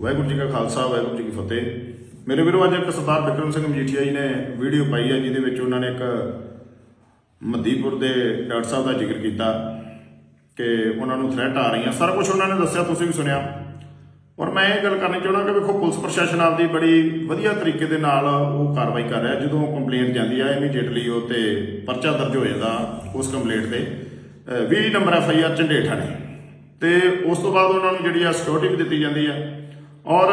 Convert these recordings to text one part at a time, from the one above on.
ਵਾਹਿਗੁਰੂ ਜੀ ਕਾ ਖਾਲਸਾ, ਵਾਹਿਗੁਰੂ ਜੀ ਕੀ ਫਤਿਹ। ਮੇਰੇ ਵੀਰੋ, ਅੱਜ ਇੱਕ ਸਰਦਾਰ ਵਿਕਰਮ ਸਿੰਘ ਮਜੀਠੀਆ ਜੀ ਨੇ ਵੀਡੀਓ ਪਾਈ ਹੈ, ਜਿਹਦੇ ਵਿੱਚ ਉਹਨਾਂ ਨੇ ਇੱਕ ਮਦੀਪੁਰ ਦੇ ਡਾਕਟਰ ਸਾਹਿਬ ਦਾ ਜ਼ਿਕਰ ਕੀਤਾ ਕਿ ਉਹਨਾਂ ਨੂੰ ਥ੍ਰੈਟ ਆ ਰਹੀਆਂ। ਸਾਰਾ ਕੁਝ ਉਹਨਾਂ ਨੇ ਦੱਸਿਆ, ਤੁਸੀਂ ਵੀ ਸੁਣਿਆ। ਔਰ ਮੈਂ ਇਹ ਗੱਲ ਕਰਨੀ ਚਾਹੁੰਦਾ ਕਿ ਵੇਖੋ, ਪੁਲਿਸ ਪ੍ਰਸ਼ਾਸਨ ਆਪਦੀ ਬੜੀ ਵਧੀਆ ਤਰੀਕੇ ਦੇ ਨਾਲ ਉਹ ਕਾਰਵਾਈ ਕਰ ਰਿਹਾ ਜਦੋਂ ਕੰਪਲੇਂਟ ਜਾਂਦੀ ਆ ਇਮੀਡੀਏਟਲੀ ਉਹ ਤੇ ਪਰਚਾ ਦਰਜ ਹੋ ਜਾਂਦਾ ਉਸ ਕੰਪਲੇਂਟ ਤੇ। ਅਹ 20 ਨੰਬਰ ਐਫ ਆਈ ਆਰ ਝੰਡੇਠਾ ਨੇ। ਤੇ ਉਸ ਤੋਂ ਬਾਅਦ ਉਹਨਾਂ ਨੂੰ ਜਿਹੜੀ ਆ ਸਿਕਿਉਰਿਟੀ ਵੀ ਦਿੱਤੀ ਜਾਂਦੀ ਆ। ਔਰ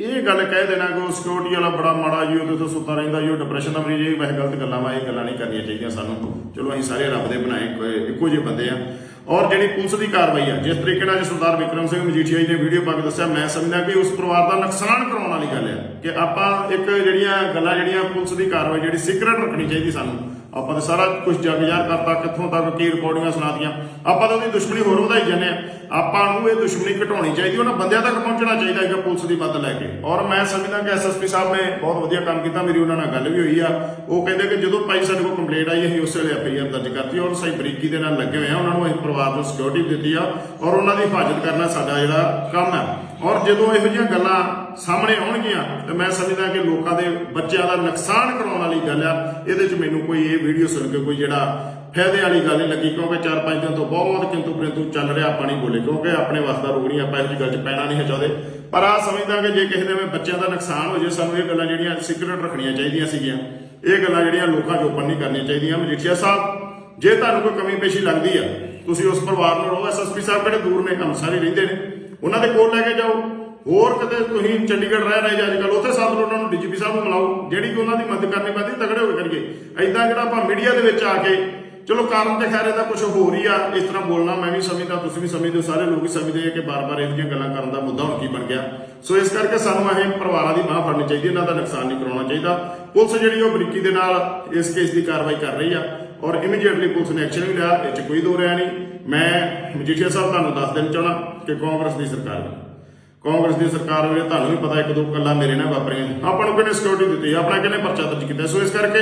ਇਹ ਗੱਲ ਕਹਿ ਦੇਣਾ ਕਿ ਉਹ ਸਿਕਿਉਰਿਟੀ ਵਾਲਾ ਬੜਾ ਮਾੜਾ ਜੀ, ਉਹਦੇ ਤੋਂ ਸੁੱਤਾ ਰਹਿੰਦਾ ਜੀ, ਉਹ ਡਿਪਰੈਸ਼ਨ ਦਾ ਮਰੀਜ਼ ਇਹ ਵੈਸੇ ਗਲਤ ਗੱਲਾਂ ਵਾ, ਇਹ ਗੱਲਾਂ ਨਹੀਂ ਕਰਨੀਆਂ ਚਾਹੀਦੀਆਂ ਸਾਨੂੰ। ਚਲੋ, ਅਸੀਂ ਸਾਰੇ ਰੱਬ ਦੇ ਬਣਾਏ ਇੱਕੋ- ਜਿਹੇ ਬੰਦੇ ਆ। ਔਰ ਜਿਹੜੀ ਪੁਲਿਸ ਦੀ ਕਾਰਵਾਈ ਆ, ਜਿਸ ਤਰੀਕੇ ਨਾਲ ਸਰਦਾਰ ਵਿਕਰਮ ਸਿੰਘ ਮਜੀਠੀਆ ਜੀ ਨੇ ਵੀਡੀਓ ਪਾ ਕੇ ਦੱਸਿਆ, ਮੈਂ ਸਮਝਦਾ ਕਿ ਉਸ ਪਰਿਵਾਰ ਦਾ ਨੁਕਸਾਨ ਕਰਾਉਣ ਵਾਲੀ ਗੱਲ ਆ, ਕਿ ਆਪਾਂ ਇੱਕ ਜਿਹੜੀਆਂ ਗੱਲਾਂ, ਜਿਹੜੀਆਂ ਪੁਲਿਸ ਦੀ ਕਾਰਵਾਈ, ਜਿਹੜੀ ਸੀਕ੍ਰੇਟ ਰੱਖਣੀ ਚਾਹੀਦੀ ਸਾਨੂੰ ਆਪਾਂ ਤਾਂ ਸਾਰਾ ਕੁਝ ਜਗਜ਼ਾਰ ਕਰਤਾ, ਕਿੱਥੋਂ ਤੱਕ ਕੀ ਰਿਕਾਰਡਿੰਗਾਂ ਸੁਣਾਤੀਆਂ। ਆਪਾਂ ਤਾਂ ਉਹਦੀ ਦੁਸ਼ਮਣੀ ਹੋਰ ਵਧਾਈ ਜਾਂਦੇ ਆ ਆਪਾਂ ਨੂੰ ਇਹ ਦੁਸ਼ਮਣੀ ਘਟਾਉਣੀ ਚਾਹੀਦੀ, ਉਹਨਾਂ ਬੰਦਿਆਂ ਤੱਕ ਪਹੁੰਚਣਾ ਚਾਹੀਦਾ ਹੈਗਾ ਪੁਲਿਸ ਦੀ ਮਦਦ ਲੈ ਕੇ। ਔਰ ਮੈਂ ਸਮਝਦਾ ਕਿ ਐਸਐਸਪੀ ਸਾਹਿਬ ਨੇ ਬਹੁਤ ਵਧੀਆ ਕੰਮ ਕੀਤਾ, ਮੇਰੀ ਉਹਨਾਂ ਨਾਲ ਗੱਲ ਵੀ ਹੋਈ ਆ। ਉਹ ਕਹਿੰਦੇ ਕਿ ਜਦੋਂ ਭਾਈ ਸਾਡੇ ਕੋਲ ਕੰਪਲੇਂਟ ਆਈ, ਅਸੀਂ ਉਸੇ ਵੇਲੇ ਐਫਆਈਆਰ ਦਰਜ ਕਰਤੀ ਔਰ ਸਹੀ ਬਰੀਕੀ ਦੇ ਨਾਲ ਲੱਗੇ ਹੋਏ ਆ। ਉਹਨਾਂ ਨੂੰ ਅਸੀਂ ਪਰਿਵਾਰ ਨੂੰ ਸਿਕਿਉਰਿਟੀ ਦਿੱਤੀ ਆ ਔਰ ਉਹਨਾਂ ਦੀ ਹਿਫਾਜ਼ਤ ਕਰਨਾ ਸਾਡਾ ਜਿਹੜਾ ਕੰਮ ਹੈ ਔਰ ਜਦੋਂ ਇਹੋ ਜਿਹੀਆਂ ਗੱਲਾਂ ਸਾਹਮਣੇ ਆਉਣਗੀਆਂ, ਤੇ ਮੈਂ ਸਮਝਦਾ ਕਿ ਲੋਕਾਂ ਦੇ ਬੱਚਿਆਂ ਦਾ ਨੁਕਸਾਨ ਕਰਾਉਣ ਵਾਲੀ ਗੱਲ ਆ, ਇਹਦੇ 'ਚ ਮੈਨੂੰ ਕੋਈ ਇਹ ਵੀਡੀਓ ਸੁਣ ਕੇ ਕੋਈ ਜਿਹੜਾ ਫਾਇਦੇ ਵਾਲੀ ਗੱਲ ਨਹੀਂ ਲੱਗੀ, ਕਿਉਂਕਿ 4-5 ਦਿਨ ਤੋਂ ਬਹੁਤ ਕਿੰਤੂ ਪਰੰਤੂ ਚੱਲ ਰਿਹਾ ਆਪਾਂ ਨਹੀਂ ਬੋਲੇ, ਕਿਉਂਕਿ ਆਪਣੇ ਵਾਸਤੇ ਦਾ ਆਪਾਂ ਇਹੋ ਜਿਹੀ ਗੱਲ 'ਚ ਪੈਣਾ ਨਹੀਂ ਹੈ ਚਾਹਦੇ ਪਰ ਆ ਸਮਝਦਾ ਕਿ ਜੇ ਕਿਸੇ ਦੇ ਵਿੱਚ ਬੱਚਿਆਂ ਦਾ ਨੁਕਸਾਨ ਹੋ ਜੇ, ਸਾਨੂੰ ਇਹ ਗੱਲਾਂ ਜਿਹੜੀਆਂ ਸੀਕ੍ਰੀਟ ਰੱਖਣੀਆਂ ਚਾਹੀਦੀਆਂ ਸੀਗੀਆਂ। ਇਹ ਗੱਲਾਂ ਜਿਹੜੀਆਂ ਲੋਕਾਂ 'ਚ ਓਪਨ ਨਹੀਂ ਕਰਨੀਆਂ ਚਾਹੀਦੀਆਂ। ਮਜੀਠੀਆ ਸਾਹਿਬ, ਜੇ ਤੁਹਾਨੂੰ ਕੋਈ ਕਮੀ ਪੇਸ਼ੀ ਲੱਗਦੀ ਆ, ਤੁਸੀਂ ਉਸ ਪਰਿਵਾਰ ਨੂੰ ਰਹੋ ਐਸਐਸਪੀ ਸਾਹਿਬ ਕਿਹੜੇ ਦੂਰ ਨੇ? ਕੰਮ ਸਾਰੇ ਰਹਿੰਦੇ ਨੇ। ਉਹਨਾਂ ਦੇ ਕੋਲ ਲੈ ਕੇ ਜਾਓ। ਹੋਰ ਕਦੇ ਤੁਸੀਂ ਚੰਡੀਗੜ੍ਹ ਰਹਿ ਰਹੇ ਅੱਜ ਕੱਲ ਉੱਥੇ ਸੱਦ ਲਓ ਉਹਨਾਂ ਨੂੰ, ਡੀਜੀਪੀ ਸਾਹਿਬ ਨੂੰ ਮਿਲਾਓ। ਜਿਹੜੀ ਕਿ ਉਹਨਾਂ ਦੀ ਮਦਦ ਕਰਨੀ ਪੈਂਦੀ, ਤਗੜੇ ਹੋ ਕੇ ਕਰੀਏ। ਐਦਾਂ ਜਿਹੜਾ ਆਪਾਂ ਮੀਡੀਆ ਦੇ ਵਿੱਚ ਆ ਕੇ, ਚਲੋ ਕਾਰਨ ਤੇ ਖੈਰ ਇਹਦਾ ਕੁਝ ਹੋਰ ਹੀ ਆ, ਇਸ ਤਰ੍ਹਾਂ ਬੋਲਣਾ, ਮੈਂ ਵੀ ਸਮਝਦਾ, ਤੁਸੀਂ ਵੀ ਸਮਝਦੇ ਹੋ, ਸਾਰੇ ਲੋਕ ਹੀ ਸਮਝਦੇ ਆ ਕਿ ਬਾਰ-ਬਾਰ ਇਹੋ ਜਿਹੀਆਂ ਗੱਲਾਂ ਕਰਨ ਦਾ ਮੁੱਦਾ ਹੁਣ ਕੀ ਬਣ ਗਿਆ। ਸੋ ਇਸ ਕਰਕੇ ਸਾਨੂੰ ਇਹ ਪਰਿਵਾਰਾਂ ਦੀ ਬਾਹ ਫੜਨੀ ਚਾਹੀਦੀ, ਇਹਨਾਂ ਦਾ ਨੁਕਸਾਨ ਨਹੀਂ ਕਰਾਉਣਾ ਚਾਹੀਦਾ। ਪੁਲਿਸ ਜਿਹੜੀ ਉਹ ਬਰੀਕੀ ਦੇ ਨਾਲ ਇਸ ਕੇਸ ਦੀ ਕਾਰਵਾਈ ਕਰ ਰਹੀ ਆ। ਔਰ ਇਮੀਡੀਏਟਲੀ ਪੁਲਿਸ ਨੇ ਐਕਸ਼ਨ ਵੀ ਲਿਆ, ਇਹ 'ਚ ਕੋਈ ਦੋ ਰਿਹਾ ਨਹੀਂ। ਮੈਂ ਮਜੀਠੀਆ ਸਾਹਿਬ ਤੁਹਾਨੂੰ ਦੱਸ ਦੇਣਾ ਚਾਹਣਾ ਕਿ ਕਾਂਗਰਸ ਦੀ ਸਰਕਾਰ ਹੈ ਕਾਂਗਰਸ ਦੀ ਸਰਕਾਰ ਵੇਲੇ ਤੁਹਾਨੂੰ ਵੀ ਪਤਾ ਇੱਕ ਦੋ ਗੱਲਾਂ ਮੇਰੇ ਨਾਲ ਵਾਪਰੀਆਂ ਆਪਾਂ ਨੂੰ ਕਿਹਨੇ ਸਿਕਿਉਰਿਟੀ ਦਿੱਤੀ? ਆਪਣਾ ਕਿਹਨੇ ਪਰਚਾ ਦਰਜ ਕੀਤਾ? ਸੋ ਇਸ ਕਰਕੇ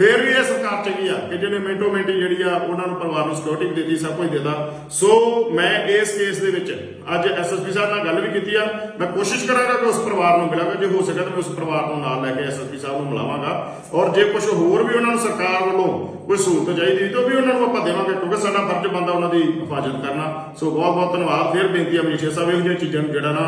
ਫਿਰ ਵੀ ਇਹ ਸਰਕਾਰ ਚੰਗੀ ਆ ਕਿ ਜਿਹਨੇ ਮਿੰਟੋ ਮਿੰਟੀ ਜਿਹੜੀ ਆ ਉਹਨਾਂ ਨੂੰ ਪਰਿਵਾਰ ਨੂੰ ਸਿਕਿਉਰਿਟੀ ਵੀ ਦਿੱਤੀ, ਸਭ ਕੁਝ ਦਿੱਤਾ। ਸੋ ਮੈਂ ਇਸ ਕੇਸ ਦੇ ਵਿੱਚ ਅੱਜ ਐਸਐਸਪੀ ਸਾਹਿਬ ਨਾਲ ਗੱਲ ਵੀ ਕੀਤੀ ਆ। ਮੈਂ ਕੋਸ਼ਿਸ਼ ਕਰਾਂਗਾ ਕਿ ਉਸ ਪਰਿਵਾਰ ਨੂੰ ਮਿਲਾਂਗਾ। ਜੇ ਹੋ ਸਕੇ ਤਾਂ ਮੈਂ ਉਸ ਪਰਿਵਾਰ ਨੂੰ ਨਾਲ ਲੈ ਕੇ ਐਸਐਸਪੀ ਸਾਹਿਬ ਨੂੰ ਮਿਲਾਵਾਂਗਾ। ਔਰ ਜੇ ਕੁਝ ਹੋਰ ਵੀ ਉਹਨਾਂ ਨੂੰ ਸਰਕਾਰ ਵੱਲੋਂ ਕੋਈ ਸਹੂਲਤ ਚਾਹੀਦੀ ਤਾਂ ਵੀ ਉਹਨਾਂ ਨੂੰ ਆਪਾਂ ਦੇਵਾਂਗੇ, ਕਿਉਂਕਿ ਸਾਡਾ ਫਰਜ਼ ਬੰਦਾ ਉਹਨਾਂ ਦੀ ਹਿਫਾਜ਼ਤ ਕਰਨਾ। ਸੋ ਬਹੁਤ ਬਹੁਤ ਧੰਨਵਾਦ। ਫਿਰ ਬੇਨਤੀ ਆ ਮਨੀਸ਼ਾ ਸਾਹਿਬ, ਇਹੋ ਜਿਹੀਆਂ ਚੀਜ਼ਾਂ ਨੂੰ ਜਿਹੜਾ ਨਾ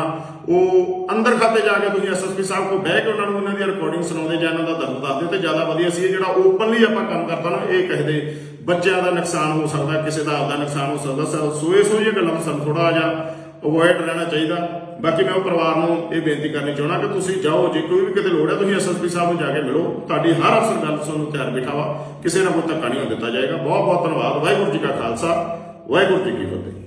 ਉਹ ਅੰਦਰ ਖਾਤੇ ਜਾ ਕੇ ਤੁਸੀਂ ਐਸਐਸਪੀ ਸਾਹਿਬ ਕੋਲ ਬਹਿ ਕੇ ਉਹਨਾਂ ਨੂੰ ਉਹਨਾਂ ਦੀ ਰਿਕਾਰਡਿੰਗ ਸੁਣਾਉਂਦੇ ਜਾਂ ਇਹਨਾਂ ਦਾ ਦਰਦ ਦੱਸਦੇ ਤੇ ਜ਼ਿਆਦਾ ਵਧੀਆ ਸੀ ਜਿਹੜਾ ਓਪਨਲੀ ਆਪਾਂ ਕੰਮ ਕਰਦਾ ਨਾ, ਇਹ ਕਿਸੇ ਦੇ ਬੱਚਿਆਂ ਦਾ ਨੁਕਸਾਨ ਹੋ ਸਕਦਾ, ਕਿਸੇ ਦਾ ਆਪਦਾ ਨੁਕਸਾਨ ਹੋ ਸਕਦਾ ਸੋ- ਸੋਏ ਗੱਲਾਂ ਤੋਂ ਸਾਨੂੰ ਥੋੜਾ ਜਿਹਾ ਅਵੋਇਡ ਰਹਿਣਾ ਚਾਹੀਦਾ। ਬਾਕੀ ਮੈਂ ਉਹ ਪਰਿਵਾਰ ਨੂੰ ਇਹ ਬੇਨਤੀ ਕਰਨੀ ਚਾਹਣਾ ਕਿ ਤੁਸੀਂ ਜਾਓ, ਜੇ ਕੋਈ ਵੀ ਕਿਤੇ ਲੋੜ ਹੈ, ਤੁਸੀਂ ਐਸਐਸਪੀ ਸਾਹਿਬ ਨੂੰ ਜਾ ਕੇ ਮਿਲੋ। ਤੁਹਾਡੀ ਹਰ ਅਫਸਰ ਗੱਲ ਤੁਹਾਨੂੰ ਤਿਆਰ ਬਿਠਾਵਾ। ਕਿਸੇ ਨਾਲ ਕੋਈ ਧੱਕਾ ਨਹੀਂ ਹੋਣ ਦਿੱਤਾ ਜਾਏਗਾ। ਬਹੁਤ ਬਹੁਤ ਧੰਨਵਾਦ। ਵਾਹਿਗੁਰੂ ਜੀ ਕਾ ਖਾਲਸਾ। ਵਾਹਿਗੁਰੂ ਜੀ ਕੀ ਫਤਿਹ।